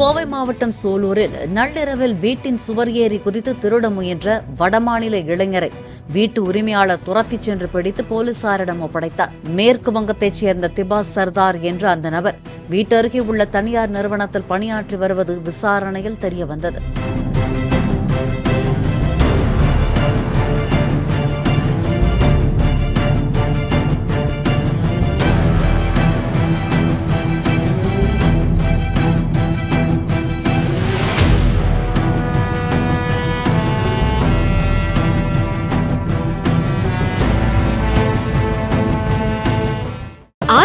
கோவை மாவட்டம் சூலூரில் நள்ளிரவில் வீட்டின் சுவர் ஏறி குதித்து திருட முயன்ற வடமாநில இளைஞரை வீட்டு உரிமையாளர் துரத்தி சென்று பிடித்து போலீசாரிடம் ஒப்படைத்தார். மேற்கு வங்கத்தைச் சேர்ந்த திபாஸ் சர்தார் என்ற அந்த நபர் வீட்டருகே உள்ள தனியார் நிறுவனத்தில் பணியாற்றி வருவது விசாரணையில் தெரியவந்தது.